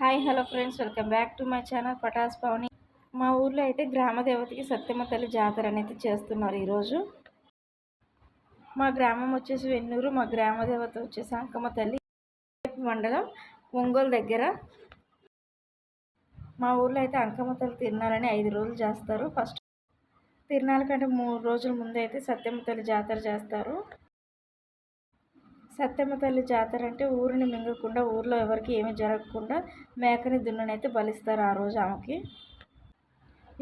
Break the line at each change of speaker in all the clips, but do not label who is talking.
Hi hello friends. Welcome back to my channel Patas Pavani మా ఊర్లో అయితే గ్రామ దేవతకి సత్యమ్మ తల్లి జాతర అనేది చేస్తున్నారు ఈరోజు. మా గ్రామం వచ్చేసి వెన్నూరు మా గ్రామ దేవత వచ్చేసి అంకమ్మ తల్లి మండలం ఒంగోలు దగ్గర. మా ఊర్లో అయితే అంకమ్మ తల్లి తిరునాలని ఐదు రోజులు చేస్తారు. ఫస్ట్ తిరణాల కంటే మూడు రోజుల ముందు అయితే సత్యమ్మ తల్లి జాతర చేస్తారు. సత్యమ్మ తల్లి జాతర అంటే ఊరిని మింగకుండా ఊర్లో ఎవరికి ఏమీ జరగకుండా మేకని దున్ననైతే బలిస్తారు ఆ రోజు ఆమెకి.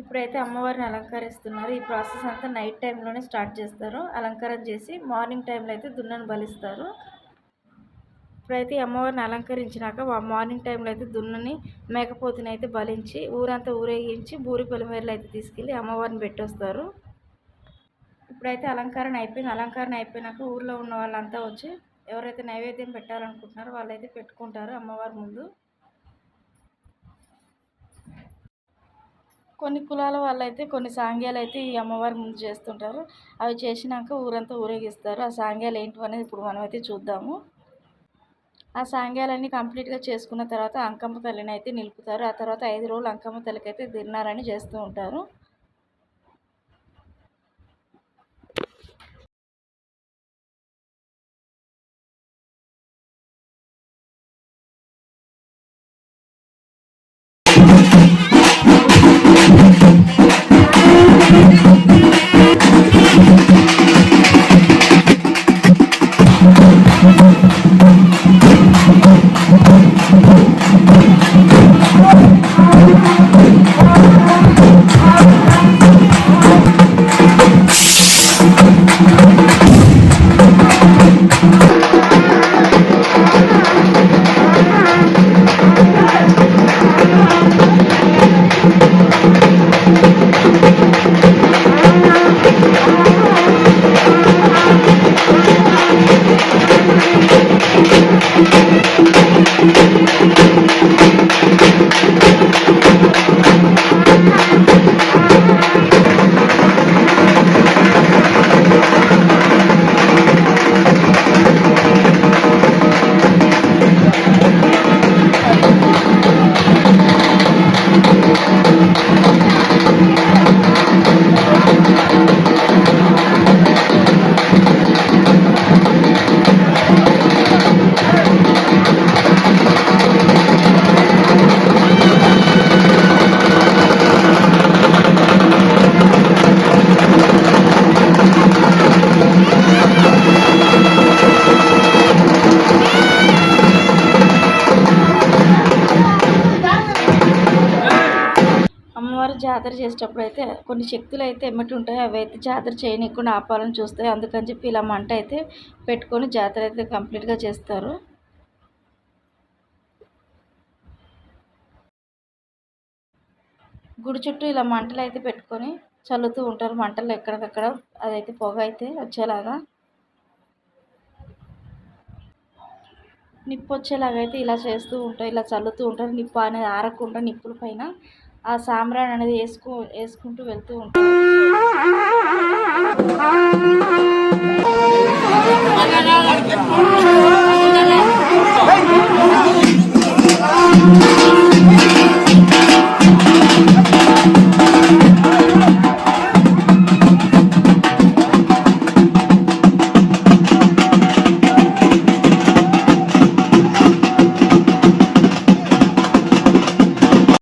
ఇప్పుడైతే అమ్మవారిని అలంకరిస్తున్నారు. ఈ ప్రాసెస్ అంతా నైట్ టైంలోనే స్టార్ట్ చేస్తారు. అలంకారం చేసి మార్నింగ్ టైంలో అయితే దున్నను బలిస్తారు. ఇప్పుడైతే అమ్మవారిని అలంకరించినాక మార్నింగ్ టైంలో అయితే దున్నని మేకపోతుని అయితే బలించి ఊరంతా ఊరేగించి బూరి పొలిమేరలు అయితే తీసుకెళ్ళి అమ్మవారిని పెట్టొస్తారు. ఇప్పుడైతే అలంకారం అయిపోయింది. అలంకరణ అయిపోయినాక ఊర్లో ఉన్న వాళ్ళంతా వచ్చి ఎవరైతే నైవేద్యం పెట్టాలనుకుంటున్నారో వాళ్ళైతే పెట్టుకుంటారు అమ్మవారి ముందు. కొన్ని కులాల వాళ్ళైతే కొన్ని సాంగ్యాలు అయితే ఈ అమ్మవారి ముందు చేస్తుంటారు. అవి చేసినాక ఊరంతా ఊరేగిస్తారు. ఆ సాంగ్యాలు ఏంటి అనేది ఇప్పుడు మనమైతే చూద్దాము. ఆ సాంగ్యాలన్నీ కంప్లీట్గా చేసుకున్న తర్వాత అంకమ్మ తల్లిని అయితే నిలుపుతారు. ఆ తర్వాత ఐదు రోజులు అంకమ్మ తల్లికి అయితే తిన్నారని చేస్తూ ఉంటారు. అమ్మవారి జాతర చేసేటప్పుడు అయితే కొన్ని శక్తులు అయితే ఎమ్మటి ఉంటాయి అవి అయితే జాతర చేయనీయకుండా ఆపాలని చూస్తాయి. అందుకని చెప్పి ఇలా మంట అయితే పెట్టుకొని జాతర అయితే కంప్లీట్గా చేస్తారు. గుడి చుట్టూ ఇలా మంటలు అయితే పెట్టుకొని చల్లుతూ ఉంటారు. మంటలు ఎక్కడికక్కడ అదైతే పొగ అయితే వచ్చేలాగా నిప్పు వచ్చేలాగా అయితే ఇలా చేస్తూ ఉంటారు. ఇలా చల్లుతూ ఉంటారు. నిప్పు అనేది ఆరకుండా నిప్పుల పైన ఆ సాంబ్రాన్ అనేది వేసుకు వేసుకుంటూ వెళ్తూ ఉంటారు